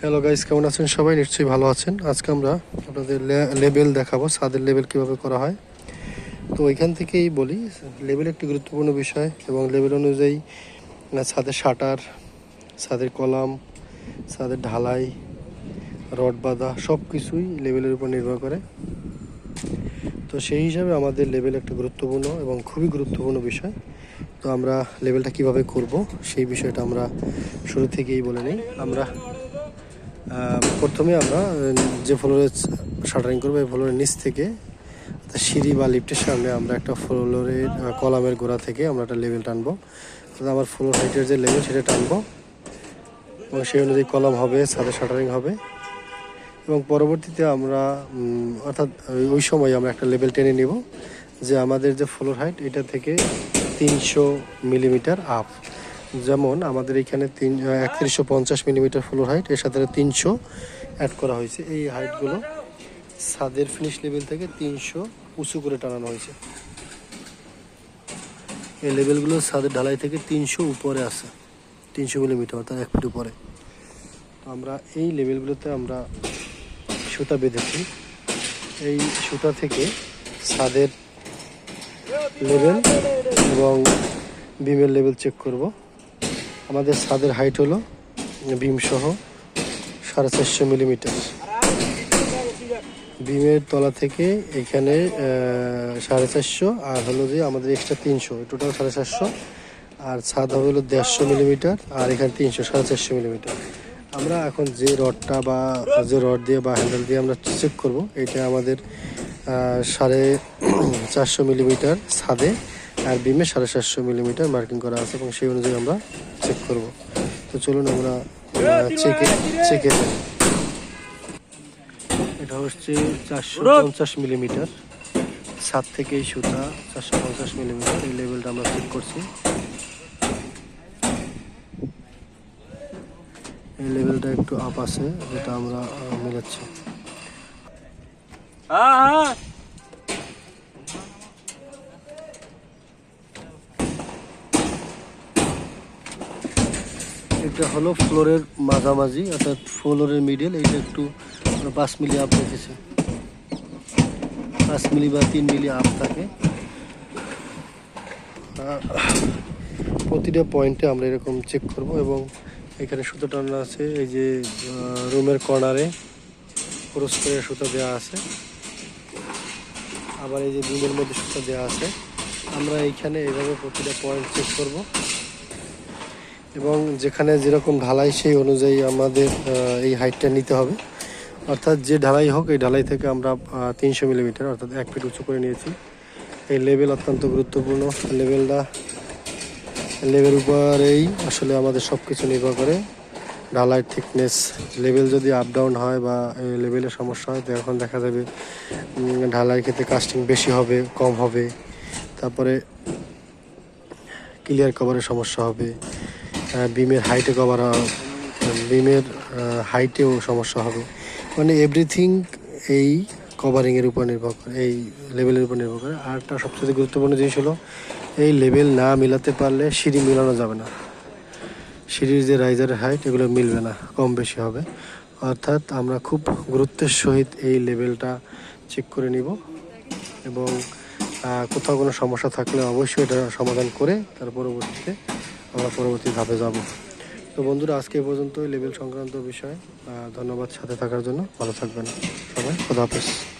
Hello guys কেমন আছেন সবাই? নিশ্চয়ই ভালো আছেন। আজকে আমরা আপনাদের লেবেল দেখাবো ছাদের লেবেল কীভাবে করা হয়। তো ওইখান থেকেই বলি, লেবেল একটি গুরুত্বপূর্ণ বিষয় এবং লেবেল অনুযায়ী ছাদের শাটার ছাদের কলাম ছাদের ঢালাই, রড বাঁধা সব কিছুই লেবেলের উপর নির্ভর করে। তো সেই হিসাবে আমাদের লেভেল একটা গুরুত্বপূর্ণ এবং খুবই গুরুত্বপূর্ণ বিষয়। তো আমরা লেভেলটা কীভাবে করব, সেই বিষয়টা আমরা শুরু থেকেই বলে নিই। আমরা প্রথমে আমরা যে ফ্লোরে শাটারিং করব, এই ফ্লোরের নিচ থেকে সিঁড়ি বা লিফটের সামনে আমরা একটা ফ্লোরের কলামের গোড়া থেকে আমরা একটা লেভেল টানবো। আমার ফ্লোর হাইটের যে লেভেল, সেটা টানবো। এবং সেই অনুযায়ী কলাম হবে ছাদে শাটারিং হবে। এবং পরবর্তীতে আমরা অর্থাৎ ওই সময় আমরা একটা লেভেল টেনে নিব যে আমাদের যে ফ্লোর হাইট, এটা থেকে তিনশো মিলিমিটার আপ। যেমন আমাদের এখানে তিন একত্রিশশো পঞ্চাশ মিলিমিটার ফ্লোর হাইট এর সাথে তিনশো অ্যাড করা হয়েছে। এই হাইটগুলো ছাদের ফিনিশ লেভেল থেকে তিনশো উঁচু করে টানানো হয়েছে। এই লেভেলগুলো ছাদের ঢালাই থেকে তিনশো উপরে আছে, তিনশো মিলিমিটার, অর্থাৎ এক ফিট উপরে। আমরা এই লেভেলগুলোতে আমরা সুতা বেঁধেছি। এই সুতা থেকে ছাদের লেভেল এবং বিমের লেভেল চেক করব। আমাদের ছাদের হাইট হলো বিম সহ সাড়ে চারশো মিলিমিটার বিমের তলা থেকে এখানে সাড়ে চারশো, আর হলো যে আমাদের এক্সট্রা তিনশো টোটাল সাড়ে চারশো। আর ছাদ হবে হলো দেড়শো মিলিমিটার আর এখানে তিনশো, সাড়ে চারশো মিলিমিটার আমরা এখন যে রডটা বা যে রড দিয়ে বা হ্যান্ডেল দিয়ে আমরা চেক করব, এটা আমাদের সাড়ে চারশো মিলিমিটার ছাদে। আর বিমে সাড়ে চারশো মিলিমিটার মার্কিং করা আছে এবং সেই অনুযায়ী আমরা চেক করব। তো চলুন আমরা চেকে চেকে এটা হচ্ছে চারশো পঞ্চাশ মিলিমিটার। সাত থেকে সুতা চারশো পঞ্চাশ মিলিমিটার, এই লেভেলটা আমরা চেক করছি। এই লেভেলটা একটু আপ আছে, যেটা আমরা মিলাচ্ছি। এটা হলো ফ্লোরের মাঝামাঝি, অর্থাৎ ফ্লোরের মিডিল এইটা একটু পাঁচ মিলি আপ রেখেছে। পাঁচ মিলি বা তিন মিলি আপ থাকে। প্রতিটা পয়েন্টে আমরা এরকম চেক করব এবং এখানে সুতো টানা আছে, এই যে রুমের কর্নারে ক্রস করে সুতো দেওয়া আছে। আবার এই যে রুমের মধ্যে সুতো দেওয়া আছে। আমরা এইখানে এইভাবে প্রতিটা পয়েন্ট চেক করব। এবং যেখানে যেরকম ঢালাই, সেই অনুযায়ী আমাদের এই হাইটটা নিতে হবে। অর্থাৎ যে ঢালাই হোক, এই ঢালাই থেকে আমরা তিনশো মিলিমিটার, অর্থাৎ এক ফিট উঁচু করে নিয়েছি। এই লেভেল অত্যন্ত গুরুত্বপূর্ণ। লেভেলটা লেভেল উপরেই আসলে আমাদের সব কিছু নির্ভর করে। ঢালাই থিকনেস লেভেল যদি আপ ডাউন হয় বা লেভেলের সমস্যা হয় তো এখন দেখা যাবে ঢালাই ক্ষেত্রে কাস্টিং বেশি হবে, কম হবে। তারপরে ক্লিয়ার কভারের সমস্যা হবে। বিমের হাইটে কভার বিমের হাইটেও সমস্যা হবে। মানে এভরিথিং এই কভারিংয়ের উপর নির্ভর করে, এই লেভেলের উপর নির্ভর করে। আর একটা সবচেয়ে গুরুত্বপূর্ণ জিনিস হলো, এই লেভেল না মিলাতে পারলে সিঁড়ি মিলানো যাবে না। সিঁড়ির যে রাইজারের হাইট এগুলো মিলবে না, কম বেশি হবে। অর্থাৎ আমরা খুব গুরুত্বের সহিত এই লেভেলটা চেক করে নিব এবং কোথাও কোনো সমস্যা থাকলে অবশ্যই এটা সমাধান করে তার পরবর্তীতে আমরা পরবর্তী ধাপে যাব। তো বন্ধুরা, আজকে পর্যন্ত লেভেল সংক্রান্ত বিষয়। ধন্যবাদ সাথে থাকার জন্য। ভালো থাকবেন সবাই। খোদা হাফেজ।